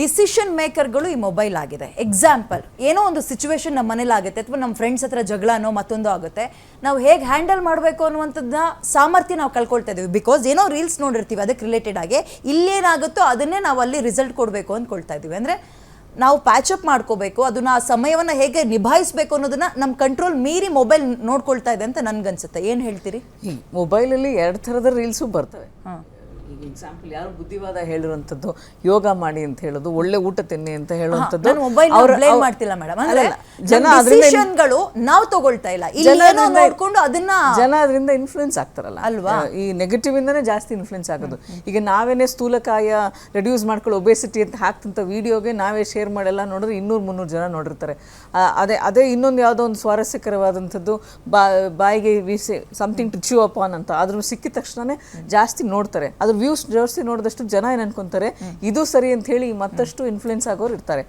Decision ಮೇಕರ್ಗಳು ಈ mobile ಆಗಿದೆ. Example ಏನೋ ಒಂದು ಸಿಚುವೇಶನ್ ನಮ್ಮ ಮನೇಲಿ ಆಗುತ್ತೆ ಅಥವಾ ನಮ್ಮ ಫ್ರೆಂಡ್ಸ್ ಹತ್ರ ಜಗಳನೋ ಮತ್ತೊಂದು ಆಗುತ್ತೆ. ನಾವು ಹೇಗೆ ಹ್ಯಾಂಡಲ್ ಮಾಡಬೇಕು ಅನ್ನುವಂಥದ್ದನ್ನ ಸಾಮರ್ಥ್ಯ ನಾವು ಕಳ್ಕೊಳ್ತಾ ಇದ್ದೀವಿ. ಬಿಕಾಸ್ ಏನೋ ರೀಲ್ಸ್ ನೋಡಿರ್ತೀವಿ ಅದಕ್ಕೆ ರಿಲೇಟೆಡ್ ಆಗಿ. ಇಲ್ಲೇನಾಗುತ್ತೋ ಅದನ್ನೇ ನಾವು ಅಲ್ಲಿ ರಿಸಲ್ಟ್ ಕೊಡಬೇಕು ಅಂದ್ಕೊಳ್ತಾ ಇದ್ದೀವಿ. ಅಂದರೆ ನಾವು ಪ್ಯಾಚಪ್ ಮಾಡ್ಕೋಬೇಕು ಅದನ್ನ ಆ ಸಮಯವನ್ನು ಹೇಗೆ ನಿಭಾಯಿಸಬೇಕು ಅನ್ನೋದನ್ನು ನಮ್ಮ ಕಂಟ್ರೋಲ್ ಮೀರಿ ಮೊಬೈಲ್ ನೋಡ್ಕೊಳ್ತಾ ಇದೆ ಅಂತ ನನಗನ್ಸುತ್ತೆ. ಏನು ಹೇಳ್ತೀರಿ? ಮೊಬೈಲಲ್ಲಿ ಎರಡು ಥರದ ರೀಲ್ಸು ಬರ್ತವೆ. ಈಗ ಎಕ್ಸಾಂಪಲ್ ಯಾರು ಬುದ್ಧಿವಾದ ಹೇಳಿರುವಂಥದ್ದು ಯೋಗ ಮಾಡಿ ಅಂತ ಹೇಳೋದು ಒಳ್ಳೆ ಊಟ ತಿನ್ನಿ ಅಂತ ಹೇಳುವಂಥದ್ದು ಮೊಬೈಲ್ ಬ್ಲೇಮ್ ಮಾಡ್ತಿಲ್ಲ ಮೇಡಮ್ ಅಂದ್ರೆ ಜನ ಡಿಸಿಷನ್ಗಳು ನಾವು ತಗೊಳ್ತಾ ಇಲ್ಲ. ನೋಡ್ಕೊಂಡು ಅದನ್ನ ಜನ ಅದರಿಂದ ಇನ್ಫ್ಲುಯೆನ್ಸ್ ಆಗ್ತಾರಲ್ಲ. ಅಲ್ವಾ? ಈ ನೆಗೆಟಿವ್ ಇಂದನೇ ಜಾಸ್ತಿ ಇನ್ಫ್ಲುಯೆನ್ಸ್ ಆಗೋದು. ಈಗ ನಾವೇನೇ ಸ್ಥೂಲಕಾಯ ರೆಡ್ಯೂಸ್ ಮಾಡ್ಕೊಳ್ಳೋ ಒಬೇಸಿಟಿ ಅಂತ ಹಾಕ್ತಂತ ವಿಡಿಯೋಗೆ ನಾವೇ ಶೇರ್ ಮಾಡೆಲ್ಲ ನೋಡಿದ್ರೆ ಇನ್ನೂರು ಮುನ್ನೂರು ಜನ ನೋಡಿರ್ತಾರೆ. ಅದೇ ಅದೇ ಇನ್ನೊಂದು ಯಾವುದೋ ಒಂದು ಸ್ವಾರಸ್ಯಕರವಾದಂಥದ್ದು ಬಾ ಬಾಯಿಗೆ V something to chew upon ಅಂತ ಆದ್ರೂ ಸಿಕ್ಕಿದ ತಕ್ಷಣನೇ ಜಾಸ್ತಿ ನೋಡ್ತಾರೆ. ಅದ್ರ ವ್ಯೂಸ್ ಜಾಸ್ತಿ ನೋಡಿದಷ್ಟು ಜನ ಏನ್ ಅನ್ಕೊಂತಾರೆ ಇದು ಸರಿ ಅಂತ ಹೇಳಿ ಮತ್ತಷ್ಟು ಇನ್ಫ್ಲುಯೆನ್ಸ್ ಆಗೋರು ಇರ್ತಾರೆ.